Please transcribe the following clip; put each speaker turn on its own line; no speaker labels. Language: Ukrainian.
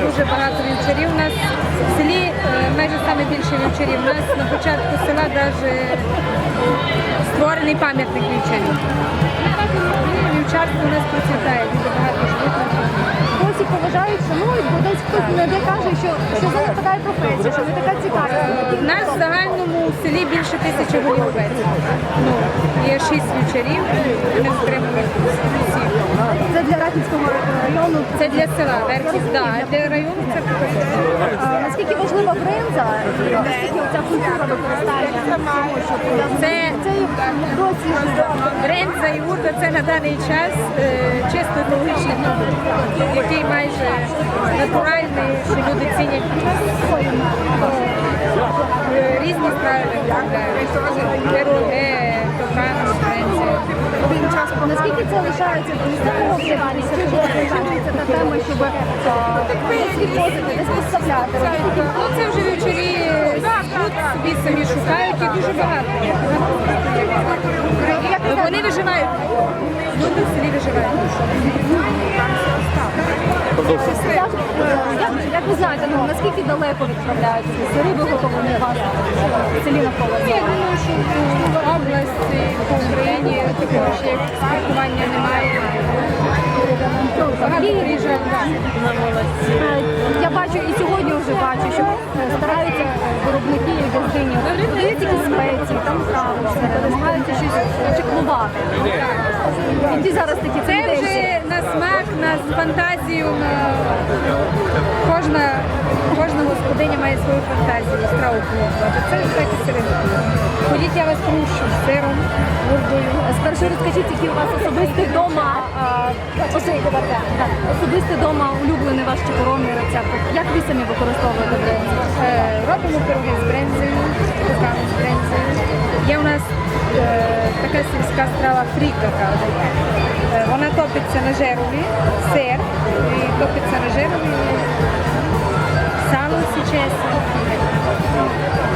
дуже багато вівчарів. У нас в селі е, майже саме більше вівчарів. У нас на початку села навіть створений пам'ятник вівчарів. Вівчарство у нас процвітає, дуже багато.
Досі поважають, шанують, бо десь хтось не каже, що, що це не така професія, що не така цікавість.
У нас в загальному в селі більше тисячі голів овець. Ну, є шість вівчарів, вони отримали
Це для
села, Верхів, да. а для району це.
А, наскільки важлива бринза і наскільки ця культура використання всього, що
Це-
досі
Бренза і урда це на даний час е, чисто екологічний продукт, який майже натуральний, що люди цінять.
Наскільки це лишається до місцевого вживання, чи залишається та тема, щоб десь відвозити, десь?
Ну це вже тут собі самі шукають і дуже багато. Вони виживають. Люди в селі виживають.
Як, е, ви знаєте, ну наскільки далеко відправляються ці риби виготовлені у вас в селі навколо?
Я думаю, що в області, по Україні такого ще спілкування немає. Багато приїжджають.
Е, Я бачу і сьогодні вже бачу, що е, стараються виробники і газдині додають якісь спеції, там трави, намагаються щось чеклувати. Які зараз такі
Це вже на смак, на фантазію. На... Господиня має свою фантазію, страву приготувати. Це ж так середина. Ходіть, я вас прошу, з сиром, бурдою.
Спершу розкажіть, який у вас особистий вдома, а, особи- вдома улюблений ваш чи коронний рецепт. Як ви самі використовуєте брензі?
Е, Робимо пироги з брензою, тукану з брензою. Є у нас е, така сільська страва фріка, кажуть. Е, Вона топиться на жирові, сир, і топиться на жирові, Cheers.